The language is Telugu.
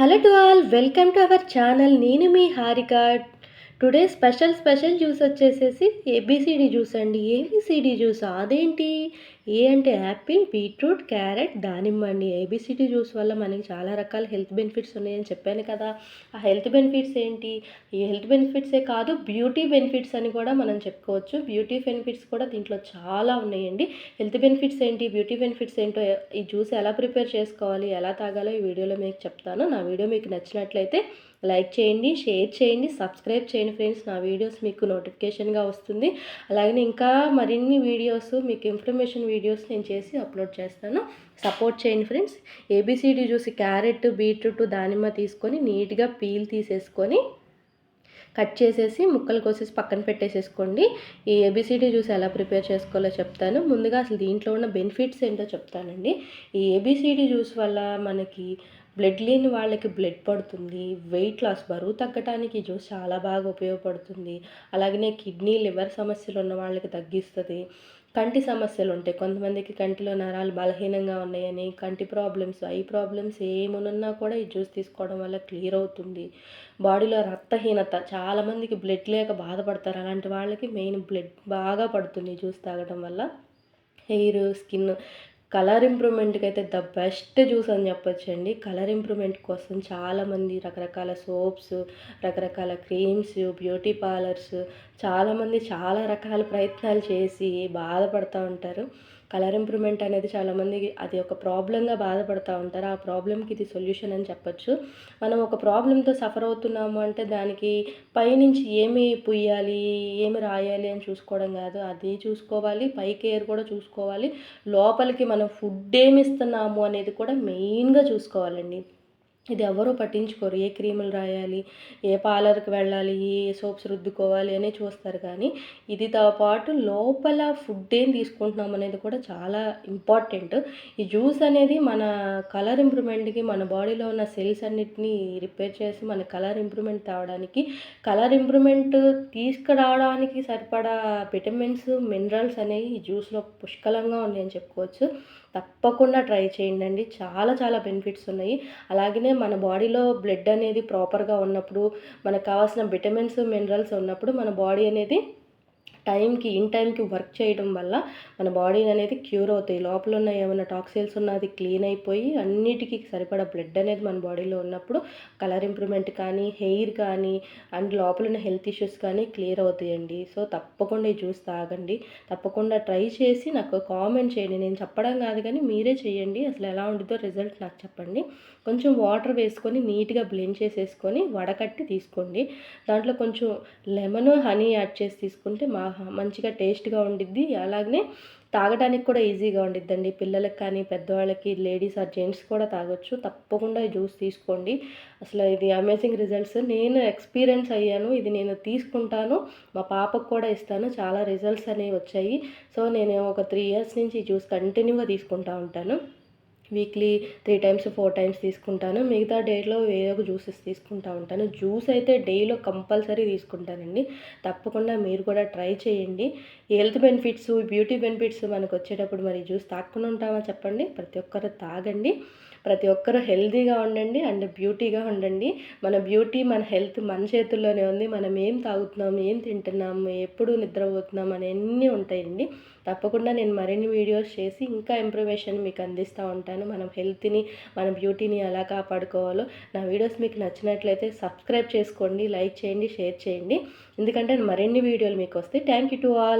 Hello to all welcome to our channel. నేను మీ Harika. Today special special juice వచ్చేసేసి ఏబిసిడి జ్యూస్ అండి. ఏబిసిడి జ్యూస్ అదేంటి? ఏ అంటే యాపిల్ బీట్రూట్ క్యారెట్ దానిమ్మ అండి. ఏబిసిడి జ్యూస్ వల్ల మనకి చాలా రకాల హెల్త్ బెనిఫిట్స్ ఉన్నాయని చెప్పాను కదా. ఆ హెల్త్ బెనిఫిట్స్ ఏంటి? ఈ హెల్త్ బెనిఫిట్సే కాదు బ్యూటీ బెనిఫిట్స్ అని కూడా మనం చెప్పుకోవచ్చు. బ్యూటీ బెనిఫిట్స్ కూడా దీంట్లో చాలా ఉన్నాయండి. హెల్త్ బెనిఫిట్స్ ఏంటి? బ్యూటీ బెనిఫిట్స్ ఏంటో ఈ జ్యూస్ ఎలా ప్రిపేర్ చేసుకోవాలి? ఎలా తాగాలో ఈ వీడియోలో మీకు చెప్తాను. నా వీడియో మీకు నచ్చినట్లయితే లైక్ చేయండి షేర్ చేయండి సబ్స్క్రైబ్ చేయండి ఫ్రెండ్స్. నా వీడియోస్ మీకు నోటిఫికేషన్గా వస్తుంది. అలాగే ఇంకా మరిన్ని వీడియోస్ మీకు ఇన్ఫర్మేషన్ వీడియోస్ నేను చేసి అప్లోడ్ చేస్తాను. సపోర్ట్ చేయండి ఫ్రెండ్స్. ఏబిసిడి చూసి క్యారెట్ బీట్రూట్ దానిమ్మ తీసుకొని నీట్గా పీల్ తీసేసుకొని కట్ చేసేసి ముక్కలు కోసేసి పక్కన పెట్టేసేసుకోండి. ఈ ఏబిసిడి జ్యూస్ ఎలా ప్రిపేర్ చేసుకోవాలో చెప్తాను. ముందుగా అసలు దీంట్లో ఉన్న బెనిఫిట్స్ ఏంటో చెప్తానండి. ఈ ఏబిసిడి జ్యూస్ వల్ల మనకి బ్లడ్ లేని వాళ్ళకి బ్లడ్ పడుతుంది వెయిట్ లాస్ బరువు తగ్గడానికి జ్యూస్ చాలా బాగా ఉపయోగపడుతుంది. అలాగనే కిడ్నీ లివర్ సమస్యలు ఉన్న వాళ్ళకి తగ్గిస్తుంది. కంటి సమస్యలు ఉంటాయి కొంతమందికి కంటిలో నరాలు బలహీనంగా ఉన్నాయని కంటి ప్రాబ్లమ్స్ ఐ ప్రాబ్లమ్స్ ఏమున్నా కూడా ఈ జ్యూస్ తీసుకోవడం వల్ల క్లియర్ అవుతుంది. బాడీలో రక్తహీనత చాలామందికి బ్లడ్ లేక బాధపడతారు. అలాంటి వాళ్ళకి మెయిన్ బ్లడ్ బాగా పడుతుంది జ్యూస్ తాగడం వల్ల. హెయిర్ స్కిన్ కలర్ ఇంప్రూవ్మెంట్కి అయితే ద బెస్ట్ జ్యూస్ అని చెప్పొచ్చండి. కలర్ ఇంప్రూవ్మెంట్ కోసం చాలామంది రకరకాల సోప్స్ రకరకాల క్రీమ్స్ బ్యూటీ పార్లర్స్ చాలామంది చాలా రకాల ప్రయత్నాలు చేసి బాధపడుతూ ఉంటారు. కలర్ ఇంప్రూవ్మెంట్ అనేది చాలామందికి అది ఒక ప్రాబ్లంగా బాధపడుతూ ఉంటారు. ఆ ప్రాబ్లంకి ఇది సొల్యూషన్ అని చెప్పొచ్చు. మనం ఒక ప్రాబ్లంతో సఫర్ అవుతున్నాము అంటే దానికి పైనుంచి ఏమి పుయ్యాలి ఏమి రాయాలి అని చూసుకోవడం కాదు. అది చూసుకోవాలి పై కేర్ కూడా చూసుకోవాలి. లోపలికి మనం ఫుడ్ ఏమి ఇస్తున్నాము అనేది కూడా మెయిన్గా చూసుకోవాలండి. ఇది ఎవరూ పట్టించుకోరు. ఏ క్రీములు రాయాలి ఏ పార్లర్కి వెళ్ళాలి ఏ సోప్స్ రుద్దుకోవాలి అనే చూస్తారు. కానీ ఇదితో పాటు లోపల ఫుడ్ ఏం తీసుకుంటున్నాం అనేది కూడా చాలా ఇంపార్టెంట్. ఈ జ్యూస్ అనేది మన కలర్ ఇంప్రూవ్మెంట్కి మన బాడీలో ఉన్న సెల్స్ అన్నిటినీ రిపేర్ చేసి మన కలర్ ఇంప్రూవ్మెంట్ తేవడానికి కలర్ ఇంప్రూవ్మెంట్ తీసుకురావడానికి సరిపడా విటమిన్స్ మినరల్స్ అనేవి ఈ జ్యూస్లో పుష్కలంగా ఉన్నాయని చెప్పుకోవచ్చు. తప్పకుండా ట్రై చేయండి చాలా చాలా బెనిఫిట్స్ ఉన్నాయి. అలాగనే మన బాడీలో బ్లడ్ అనేది ప్రాపర్గా ఉన్నప్పుడు మనకు కావాల్సిన విటమిన్స్ మినరల్స్ ఉన్నప్పుడు మన బాడీ అనేది టైంకి ఇన్ టైంకి వర్క్ చేయడం వల్ల మన బాడీ అనేది క్యూర్ అవుతాయి. లోపల ఉన్న ఏమైనా టాక్సిల్స్ ఉన్నది క్లీన్ అయిపోయి అన్నిటికీ సరిపడా బ్లడ్ అనేది మన బాడీలో ఉన్నప్పుడు కలర్ ఇంప్రూవ్మెంట్ కానీ హెయిర్ కానీ అండ్ లోపల ఉన్న హెల్త్ ఇష్యూస్ కానీ క్లియర్ అవుతాయండి. సో తప్పకుండా ఈ జ్యూస్ తాగండి. తప్పకుండా ట్రై చేసి నాకు కామెంట్ చేయండి. నేను చెప్పడం కాదు కానీ మీరే చేయండి. అసలు ఎలా ఉంటుందో రిజల్ట్ నాకు చెప్పండి. కొంచెం వాటర్ వేసుకొని నీట్గా బ్లెండ్ చేసేసుకొని వడకట్టి తీసుకోండి. దాంట్లో కొంచెం లెమన్ హనీ యాడ్ చేసి తీసుకుంటే మా మంచిగా టేస్ట్గా ఉండిద్ది. అలాగనే తాగడానికి కూడా ఈజీగా ఉండిద్దండి. పిల్లలకి కానీ పెద్దవాళ్ళకి లేడీస్ ఆర్ జెంట్స్ కూడా తాగొచ్చు. తప్పకుండా ఈ జ్యూస్ తీసుకోండి. అసలు ఇది అమేజింగ్ రిజల్ట్స్. నేను ఎక్స్పీరియన్స్ అయ్యాను. ఇది నేను తీసుకుంటాను. మా పాపకు కూడా ఇస్తాను. చాలా రిజల్ట్స్ అనేవి వచ్చాయి. సో నేను ఒక త్రీ ఇయర్స్ నుంచి ఈ జ్యూస్ కంటిన్యూగా తీసుకుంటా ఉంటాను. Weekly three times four times తీసుకుంటాను. మిగతా డేలో ఏదో ఒక జ్యూసెస్ తీసుకుంటూ ఉంటాను. జ్యూస్ అయితే డైలో కంపల్సరీ తీసుకుంటానండి. తప్పకుండా మీరు కూడా ట్రై చేయండి. హెల్త్ బెనిఫిట్స్ బ్యూటీ బెనిఫిట్స్ మనకు వచ్చేటప్పుడు మరి జ్యూస్ తాకుండా ఉంటామా చెప్పండి? ప్రతి ఒక్కరు తాగండి. ప్రతి ఒక్కరూ హెల్తీగా ఉండండి అండ్ బ్యూటీగా ఉండండి. మన బ్యూటీ మన హెల్త్ మన చేతుల్లోనే ఉంది. మనం ఏం తాగుతున్నాం ఏం తింటున్నాం ఎప్పుడు నిద్రపోతున్నాం అన్నీ ఉంటాయండి. తప్పకుండా నేను మరిన్ని వీడియోస్ చేసి ఇంకా ఇంప్రూవేషన్ మీకు అందిస్తూ ఉంటాను. మనం హెల్త్ని మన బ్యూటీని ఎలా కాపాడుకోవాలో. నా వీడియోస్ మీకు నచ్చినట్లయితే సబ్స్క్రైబ్ చేసుకోండి లైక్ చేయండి షేర్ చేయండి. ఎందుకంటే మరిన్ని వీడియోలు మీకు వస్తాయి థ్యాంక్ యూ టు ఆల్.